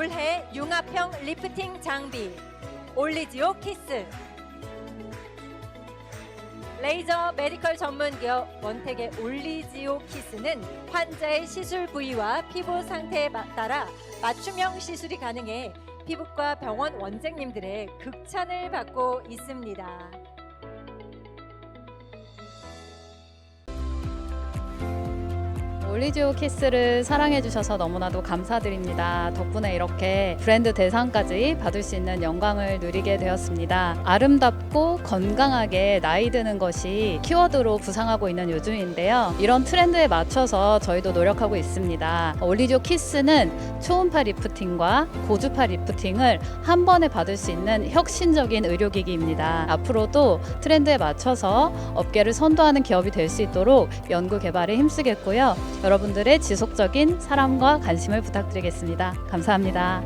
올해 융합형 리프팅 장비 올리지오 키스 레이저 메디컬 전문 기업 원택의 올리지오 키스는 환자의 시술 부위와 피부 상태에 마- 따라 맞춤형 시술이 가능해 피부과 병원 원장님들의 극찬을 받고 있습니다. 올리지오 키스를 사랑해주셔서 너무나도 감사드립니다. 덕분에 이렇게 브랜드 대상까지 받을 수 있는 영광을 누리게 되었습니다. 아름답고 건강하게 나이 드는 것이 키워드로 부상하고 있는 요즘인데요. 이런 트렌드에 맞춰서 저희도 노력하고 있습니다. 올리지오 키스는 초음파 리프팅과 고주파 리프팅을 한 번에 받을 수 있는 혁신적인 의료기기입니다. 앞으로도 트렌드에 맞춰서 업계를 선도하는 기업이 될 수 있도록 연구 개발에 힘쓰겠고요. 여러분들의 지속적인 사랑과 관심을 부탁드리겠습니다. 감사합니다.